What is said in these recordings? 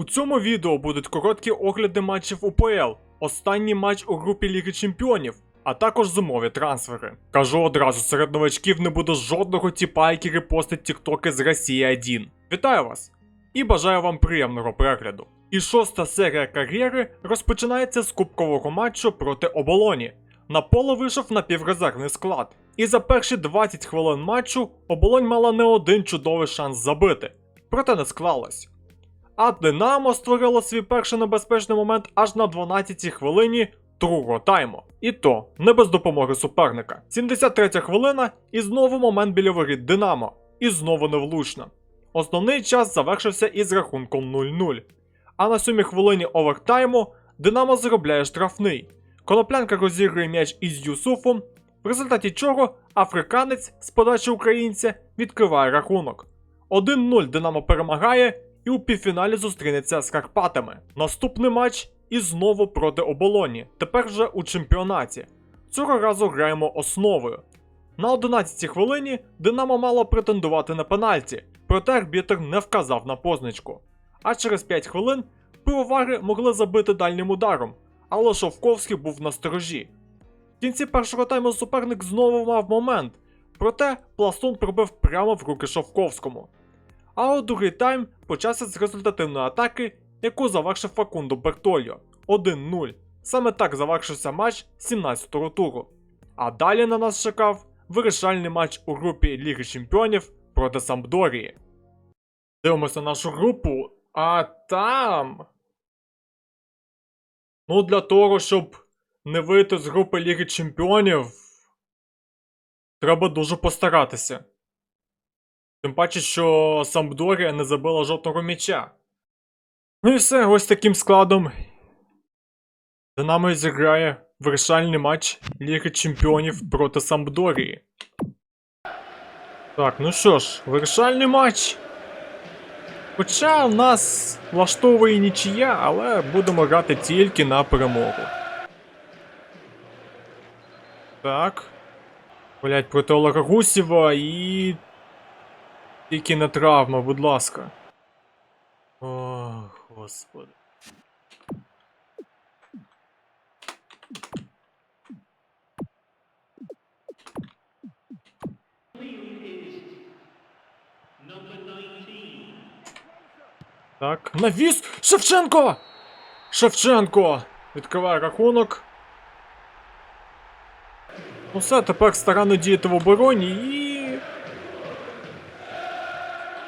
У цьому відео будуть короткі огляди матчів УПЛ, останній матч у групі Ліги Чемпіонів, а також зимові трансфери. Кажу одразу, серед новачків не буде жодного тіпа, який репостить тіктоки з Росії 1. Вітаю вас! І бажаю вам приємного перегляду. І шоста серія кар'єри розпочинається з кубкового матчу проти оболоні. На поле вийшов напіврезервний склад. І за перші 20 хвилин матчу оболонь мала не один чудовий шанс забити. Проте не склалось. А Динамо створило свій перший небезпечний момент аж на 12-й хвилині другого тайму. І то не без допомоги суперника. 73 хвилина і знову момент біля воріт Динамо. І знову невлучно. Основний час завершився із рахунком 0-0. А на сьомій хвилині овертайму Динамо заробляє штрафний. Коноплянка розігрує м'яч із Юсуфом, в результаті чого африканець з подачі українця відкриває рахунок. 1-0 Динамо перемагає і у півфіналі зустрінеться з Карпатами. Наступний матч і знову проти оболоні, тепер вже у чемпіонаті. Цього разу граємо основою. На 11-й хвилині Динамо мало претендувати на пенальті, проте арбітр не вказав на позначку. А через 5 хвилин пивовари могли забити дальнім ударом, але Шовковський був на сторожі. В кінці першого тайму суперник знову мав момент, проте пластун пробив прямо в руки Шовковському. А у другий тайм почався з результативної атаки, яку завершив Факундо Бертольо 1-0. Саме так завершився матч 17-го туру. А далі на нас чекав вирішальний матч у групі Ліги Чемпіонів проти Сампдорії. Дивимося нашу групу, а там. Ну, для того, щоб не вийти з групи Ліги Чемпіонів, треба дуже постаратися. Тим паче, що Сампдорія не забила жодного м'яча. Ну і все, ось таким складом. Динамо зіграє вирішальний матч Ліги Чемпіонів проти Сампдорії. Так, ну що ж, вирішальний матч. Хоча в нас влаштовує нічия, але будемо грати тільки на перемогу. Так. Блять, проти Олега Гусєва і. Тільки не травма, будь ласка. О, господи. Так, навіс! Шевченко! Шевченко! Відкриває рахунок. Ну все, тепер старанно діяти в обороні і.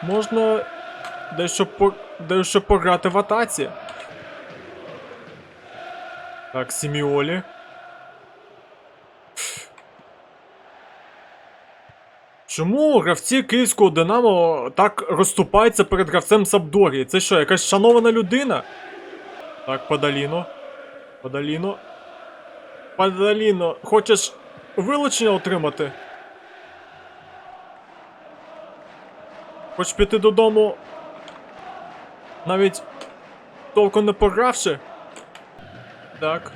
Можна дещо по... дещо пограти в атаці. Так, Сіміолі. Чому гравці київського Динамо так розступаються перед гравцем Сабдорії? Це що, якась шанована людина? Так, Падаліно. Падаліно. Падаліно, хочеш вилучення отримати? Хоч піти додому. Навіть толком не погравши. Так.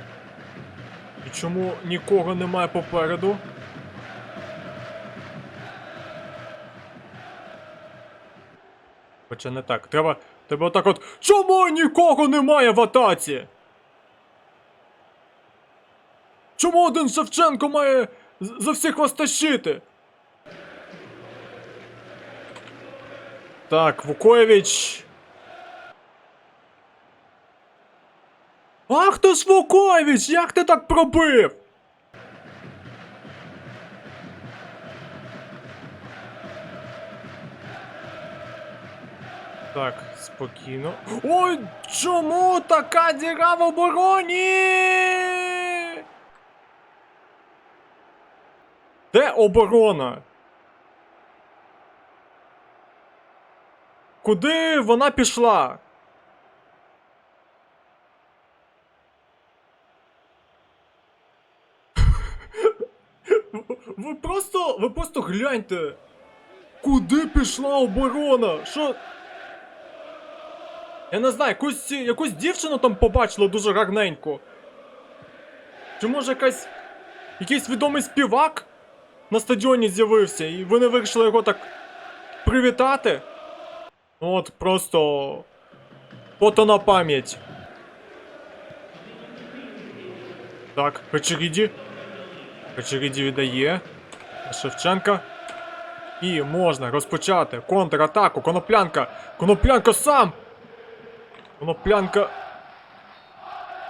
І чому нікого немає попереду? Хоча не так. Треба. Треба отак от. Чому нікого немає в атаці? Чому один Шевченко має за всіх вас тащити? Так, Вукоєвич. Ах ти ж Вукоєвич, як ти так пробив? Так, спокійно. Ой, чому така діра в обороні? Де оборона? Куди вона пішла? Ви просто. Ви просто гляньте. Куди пішла оборона? Що. Я не знаю, якусь, якусь дівчину там побачила дуже гарненько. Чи може якась. якийсь відомий співак на стадіоні з'явився, і вони вирішили його так привітати? От просто. Фото на пам'ять. Так, Печеріді. Печеріді віддає. Шевченка. І можна розпочати контратаку. Коноплянка. Коноплянка сам. Коноплянка.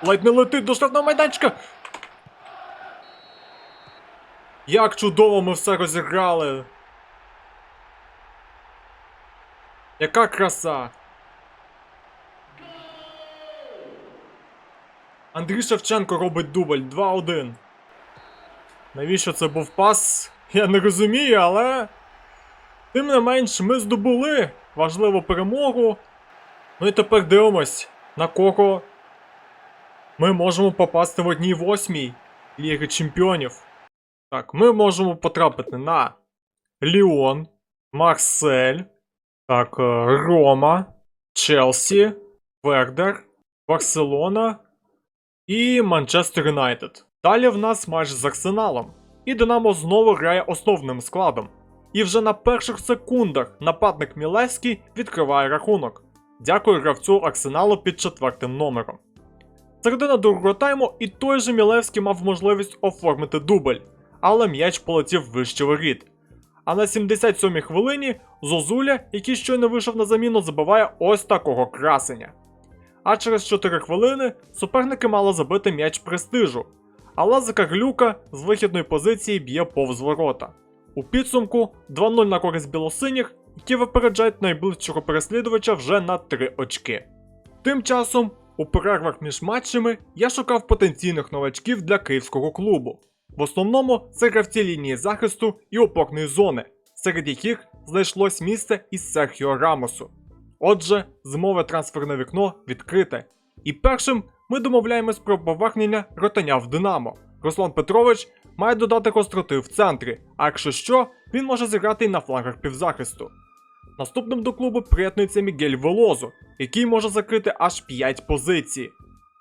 Ледь не летить до штрафного майданчика. Як чудово ми все розіграли. Яка краса. Андрій Шевченко робить дубль 2-1. Навіщо це був пас? Я не розумію, але. Тим не менш, ми здобули важливу перемогу. Ну і тепер дивимось, на кого ми можемо попасти в одній восьмій Ліги Чемпіонів. Так, ми можемо потрапити на Ліон, Марсель, так, е, Рома, Челсі, Вердер, Барселона і Манчестер Юнайтед. Далі в нас матч з Арсеналом. І Динамо знову грає основним складом. І вже на перших секундах нападник Мілевський відкриває рахунок. Дякую гравцю Арсеналу під четвертим номером. Середина другого тайму і той же Мілевський мав можливість оформити дубль, але м'яч полетів вище воріт. А на 77-й хвилині Зозуля, який щойно вийшов на заміну, забиває ось такого красення. А через 4 хвилини суперники мали забити м'яч престижу, але Закарлюка з вихідної позиції б'є повз ворота. У підсумку 2-0 на користь білосиніх, які випереджають найближчого переслідувача вже на 3 очки. Тим часом, у перервах між матчами я шукав потенційних новачків для київського клубу. В основному це гравці лінії захисту і опорної зони, серед яких знайшлось місце із Серхіо Рамосу. Отже, зимове трансферне вікно відкрите. І першим ми домовляємось про повернення ротаня в Динамо. Руслан Петрович має додати гостроти в центрі, а якщо що, він може зіграти і на флангах півзахисту. Наступним до клубу приєднується Мігель Велозу, який може закрити аж 5 позицій.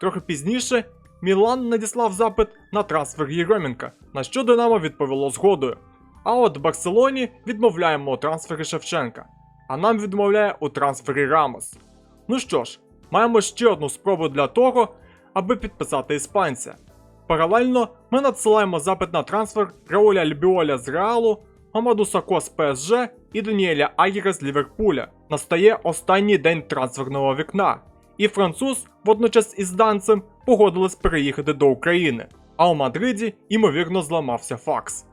Трохи пізніше Мілан надіслав запит на трансфер Єременка, на що Динамо відповіло згодою. А от Барселоні відмовляємо у трансфері Шевченка, а нам відмовляє у трансфері Рамос. Ну що ж, маємо ще одну спробу для того, аби підписати іспанця. Паралельно ми надсилаємо запит на трансфер Рауля Альбіоля з Реалу, Мамаду Сако з ПСЖ і Даніеля Агіра з Ліверпуля. Настає останній день трансферного вікна, і француз водночас із данцем погодились переїхати до України, а у Мадриді ймовірно зламався факс.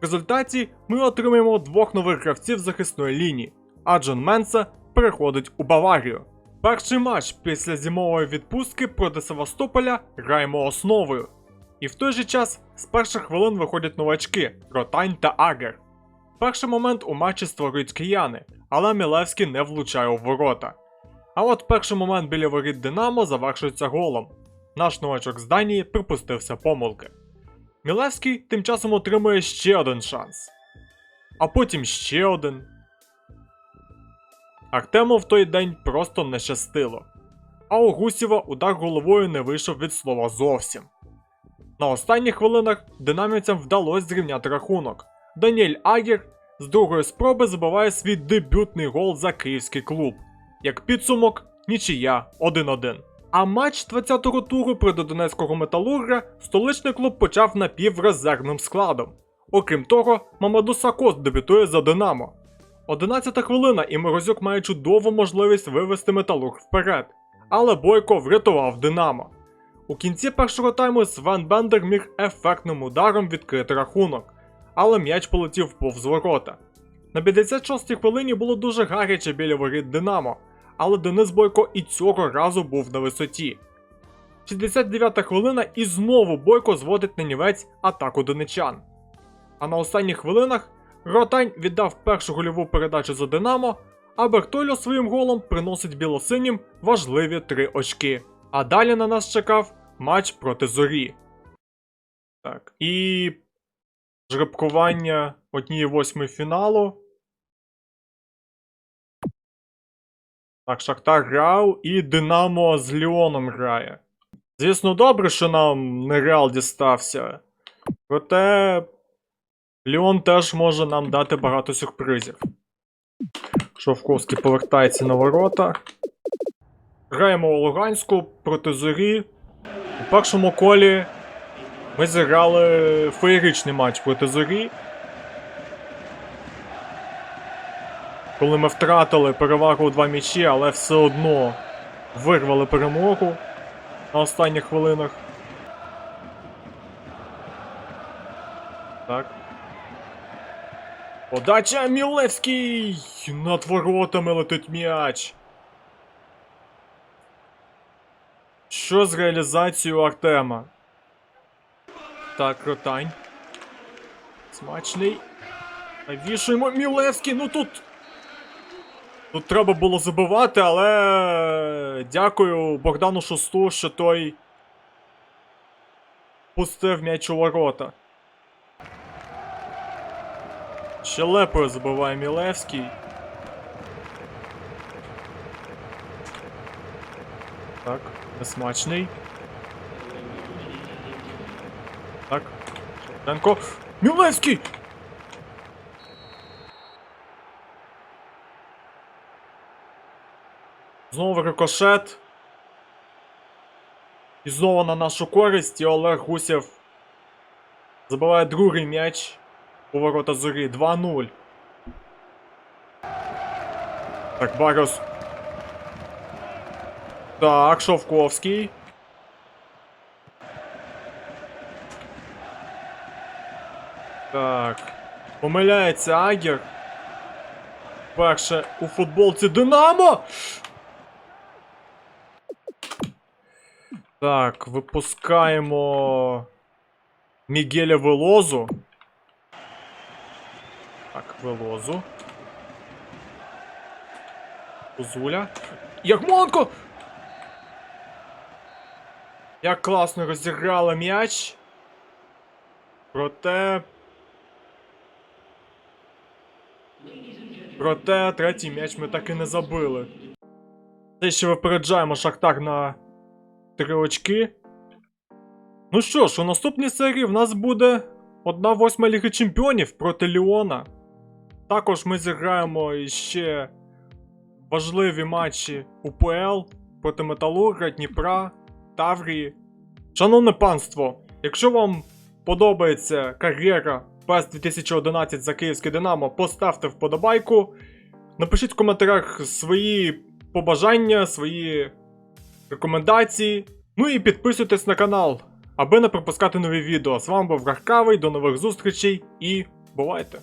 В результаті ми отримаємо двох нових гравців захисної лінії, а Джон Менса переходить у Баварію. Перший матч після зимової відпустки проти Севастополя граємо основою. І в той же час з перших хвилин виходять новачки Ротань та Агер. Перший момент у матчі створюють кияни, але Мілевський не влучає у ворота. А от перший момент біля воріт Динамо завершується голом. Наш новачок з Данії припустився помилки. Мілевський тим часом отримує ще один шанс. А потім ще один. Артему в той день просто не щастило. А у Гусєва удар головою не вийшов від слова зовсім. На останніх хвилинах динамівцям вдалося зрівняти рахунок. Даніель Агір з другої спроби забиває свій дебютний гол за київський клуб. Як підсумок, нічия 1-1. А матч 20-го туру проти Донецького металурга столичний клуб почав напіврезервним складом. Окрім того, Мамаду Сакос дебютує за Динамо. 11 хвилина і Морозюк має чудову можливість вивести металург вперед. Але Бойко врятував Динамо. У кінці першого тайму Свен Бендер міг ефектним ударом відкрити рахунок, але м'яч полетів повз ворота. На 56-й хвилині було дуже гаряче біля воріт Динамо, але Денис Бойко і цього разу був на висоті. 69-та хвилина і знову Бойко зводить на нівець атаку донечан. А на останніх хвилинах Ротань віддав першу гольову передачу за Динамо, а Бертольо своїм голом приносить білосинім важливі три очки. А далі на нас чекав матч проти Зорі. Так, і жеребкування однієї восьмої фіналу. Так, Шахтар грав і Динамо з Ліоном грає. Звісно, добре, що нам не Реал дістався. Проте Ліон теж може нам дати багато сюрпризів. Шовковський повертається на ворота. Граємо у Луганську проти зорі. У першому колі ми зіграли феєричний матч проти зорі. Коли ми втратили перевагу у два м'ячі, але все одно вирвали перемогу на останніх хвилинах. Так. Подача Мілевський! Над воротами летить м'яч. Що з реалізацією Артема? Так, Ротань. Смачний. Навішуємо Мілевський, ну тут. Тут треба було забивати, але дякую Богдану Шосту, що той пустив м'яч у ворота. Щелепою забиває Мілевський. Так, несмачний. Так. Шевченко. Мілевський! Знову рикошет. І знову на нашу користь, і Олег Гусєв забиває другий м'яч у ворота зорі 2-0. Так, Барос. Так, Шовковський. Так. Помиляється Агір. Перше у футболці Динамо. Так, випускаємо Мігеля Велозу. Так, Велозу. Кузуля. Ярмонко! Як класно розіграли м'яч. Проте. Проте третій м'яч ми так і не забили. Те, що випереджаємо Шахтар на три очки. Ну що ж, у наступній серії в нас буде одна восьма Ліги Чемпіонів проти Ліона. Також ми зіграємо іще важливі матчі УПЛ проти Металурга, Дніпра, Таврії. Шановне панство, якщо вам подобається кар'єра PES 2011 за Київське Динамо, поставте вподобайку. Напишіть в коментарях свої побажання, свої рекомендації. Ну і підписуйтесь на канал, аби не пропускати нові відео. З вами був Гаркавий, до нових зустрічей і бувайте!